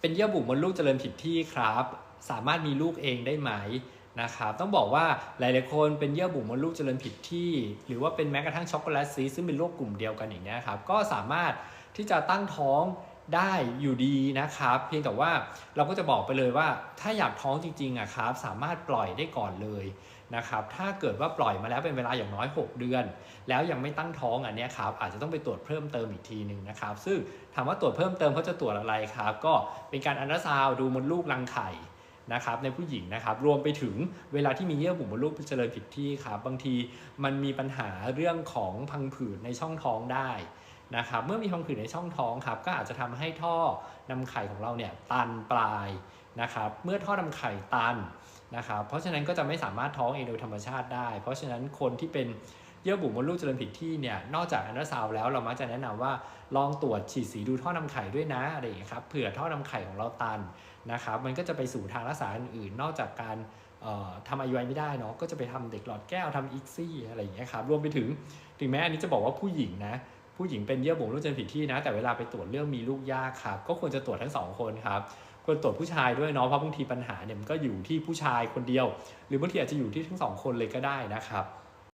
เป็นเยื่อบุมดลูกเจริญผิดที่ครับ สามารถมีลูกเองได้ไหมนะครับต้องบอกว่าหลาย ๆ คนเป็นเยื่อบุมดลูกเจริญผิดที่ หรือว่าเป็นแม้กระทั่งช็อกโกแลตซีซึ่งเป็นโรคกลุ่มเดียวกันอย่างนี้ครับก็สามารถที่จะตั้งท้อง ได้อยู่ดีนะครับ เพียงแต่ว่าเราก็จะบอกไปเลยว่า ถ้าอยากท้องจริงๆอะครับ สามารถปล่อยได้ก่อนเลยนะครับ ถ้าเกิดว่าปล่อยมาแล้วเป็นเวลาอย่างน้อย 6 เดือน แล้วยังไม่ตั้งท้องอันนี้ครับอาจจะต้องไปตรวจเพิ่มเติมอีกทีหนึ่งนะครับ ซึ่งถามว่าตรวจเพิ่มเติมเขาจะตรวจอะไรครับ ก็เป็นการอันตราซาวดูมดลูกรังไข่นะครับในผู้หญิงนะครับรวมไปถึงเวลาที่มีเยื่อบุมดลูกเจริญผิดที่ครับบางทีมันมีปัญหาเรื่องของพังผืดในช่องท้องได้ นะครับเมื่อมีพังผืดในช่องท้องครับก็อาจจะทำให้ท่อนำไข่ของเราเนี่ยตันปลายนะครับเมื่อท่อนำไข่ตันนะครับเพราะฉะนั้นก็จะไม่สามารถท้องเองโดยธรรมชาติได้ เพราะฉะนั้นคนที่เป็นเยื่อบุมดลูกเจริญผิดที่เนี่ยนอกจากอันตราซาวแล้วเรามักจะแนะนำว่าลองตรวจฉีดสีดูท่อนำไข่ด้วยนะอะไรอย่างเงี้ครับเผื่อท่อนำไข่ของเราตันนะครับมันก็จะไปสู่ทางรักษาอื่นๆนอกจากการเอ่อทำ IUI ไม่ได้เนาะก็จะไปทำเด็กหลอดแก้วทำอีกซี่อะไรอย่างเงี้ยครับรวมไปถึงถึงแม้อันนี้จะบอกว่าผู้หญิงนะ ผู้หญิงเป็นเยื่อบุมดลูกเจนผิดที่นะ แต่เวลาไปตรวจเรื่องมีลูกยากครับ ก็ควรจะตรวจทั้งสองคนครับควรตรวจผู้ชายด้วยเนาะเพราะบางทีปัญหาเนี่ยมันก็อยู่ที่ผู้ชายคนเดียว หรือบางทีอาจจะอยู่ที่ทั้งสองคนเลยก็ได้นะครับ